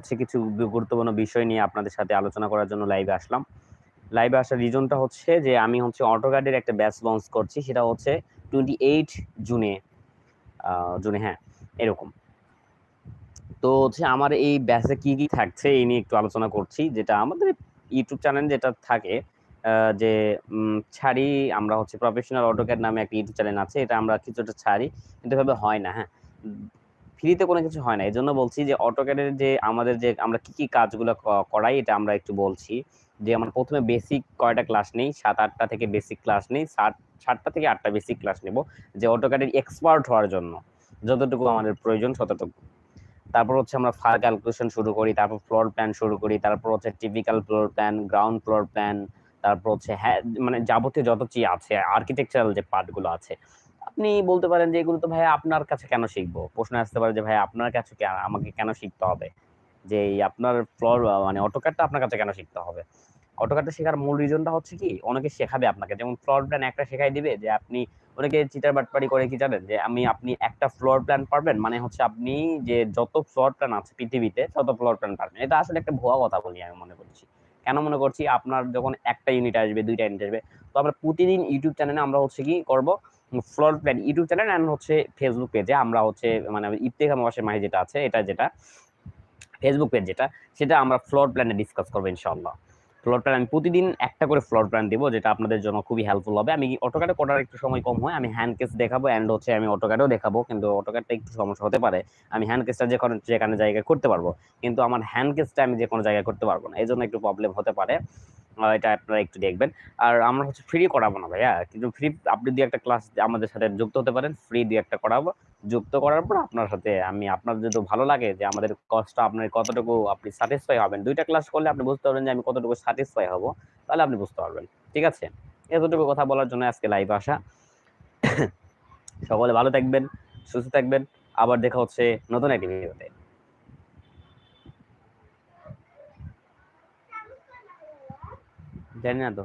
হচ্ছে কিছু গুরুত্বপূর্ণ বিষয় নিয়ে আপনাদের সাথে আলোচনা করার জন্য লাইভে আসলাম। লাইভে আসার রিজনটা হচ্ছে যে, আমি হচ্ছে অটোকার্ডের একটা ব্যাচ লঞ্চ করছি, সেটা হচ্ছে টোয়েন্টি এইট জুনে জুনে হ্যাঁ এরকম। তো হচ্ছে আমার এই ব্যাচে কি কি থাকছে, এই নিয়ে একটু আলোচনা করছি, যেটা আমাদের ইউটিউব চ্যানেল যেটা থাকে যে ছাড়ি, আমরা হচ্ছে প্রফেশনাল অটোক্যাড নামে একটা ইউটিউব চ্যানেল আছে, এটা আমরা কিছুটা ছাড়ি, কিন্তু এভাবে হয় না হ্যাঁ। ফ্রিতে কোনো কিছু হয় না। এই জন্য বলছি যে অটোক্যাডের যে আমাদের যে আমরা কি কি কাজগুলো করাই, এটা আমরা একটু বলছি। যে আমরা প্রথমে বেসিক কয়টা ক্লাস নেই? সাত, আটটা থেকে বেসিক ক্লাস নেই। সাত, সাতটা থেকে আটটা বেসিক ক্লাস নেব যে অটোক্যাডের এক্সপার্ট হওয়ার জন্য। যতটুকু আমাদের প্রয়োজন, ততটুকু। তারপর হচ্ছে আমরা ফার ক্যালকুলেশন শুরু করি, তারপর ফ্লোর প্ল্যান শুরু করি, তারপর হচ্ছে typical floor plan ground floor plan তারপর হচ্ছে হ্যাঁ মানে যাবতীয় যত চি আছে আর্কিটেকচারাল যে পার্টগুলো আছে আপনি বলতে পারেন যে এগুলো তো ভাই আপনার কাছে কেন শিখব? প্রশ্ন আসতে পারে যে ভাই আপনার কাছে আমাকে কেন শিখতে হবে? যে আপনার ফ্লোর মানে অটোকারটা আপনার কাছে কেন শিখতে হবে? অটোকারটা শেখার মূল রিজনটা হচ্ছে কি? অনেকে শেখাবে আপনাকে। যেমন ফ্লোর প্ল্যান একটা শেখাই দিবে যে আপনি, অনেকে চিটার বাটপাড়ি করে কি জানেন? যে আমি, আপনি একটা ফ্লোর প্ল্যান পারবেন মানে হচ্ছে আপনি যে যত ফ্লোর প্ল্যান আছে পৃথিবীতে, তত ফ্লোর প্ল্যান পারবেন। এটা আসলে একটা ভুয়া কথা বলি আমি মনে করছি। কেন মনে করছি? আপনার যখন একটা ইউনিট আসবে, দুইটা ইউনিট আসবে, তো আমরা প্রতিদিন ইউটিউব চ্যানেলে আমরা হচ্ছে কি করব? Floor plan YouTube channel and হচ্ছে ফেসবুক পেজে আমরা হচ্ছে মানে ইফতেখা মাসের মাহে যেটা আছে, এটা যেটা ফেসবুক পেজ যেটা, সেটা আমরা ফ্লোর প্ল্যানে ডিসকাস করব ইনশাল্লাহ ফ্লোর প্ল্যান আমি প্রতিদিন একটা করে ফ্লোর প্ল্যান দিব, যেটা আপনাদের জন্য খুবই হেল্পফুল হবে। আমি অটোকাটে করার একটু সময় কম হয়, আমি হ্যান্ড কেস দেখাবো অ্যান্ড হচ্ছে আমি অটোকাটেও দেখাবো, কিন্তু অটোকাটটা একটু সমস্যা হতে পারে। আমি হ্যান্ড কেসটা যে কোনো, যেখানে জায়গায় করতে পারব, কিন্তু আমার হ্যান্ড কেসটা আমি যে কোনো জায়গায় করতে পারব না এই জন্য একটু প্রবলেম হতে পারে। এটা আপনারা একটু দেখবেন। আর আমরা হচ্ছে ফ্রি করাবো না ভাইয়া। কিন্তু ফ্রি আপনি দুই একটা ক্লাস আমাদের সাথে যুক্ত হতে পারেন। ফ্রি দুই একটা করাবো। যুক্ত করার পর আপনার সাথে আমি, আপনার যদি ভালো লাগে যে আমাদের কষ্টটা আপনার কতটুকু আপনি স্যাটিসফাই হবেন, দুইটা ক্লাস করলে আপনি বুঝতে পারবেন যে আমি কতটুকু স্যাটিসফাই হব, তাহলে আপনি বুঝতে পারবেন। ঠিক আছে? এতটুকু কথা বলার জন্য আজকে লাইভ আসা। সকলে ভালো থাকবেন, সুস্থ থাকবেন। আবার দেখা হচ্ছে নতুন একটি ভিডিওতে জানি না তো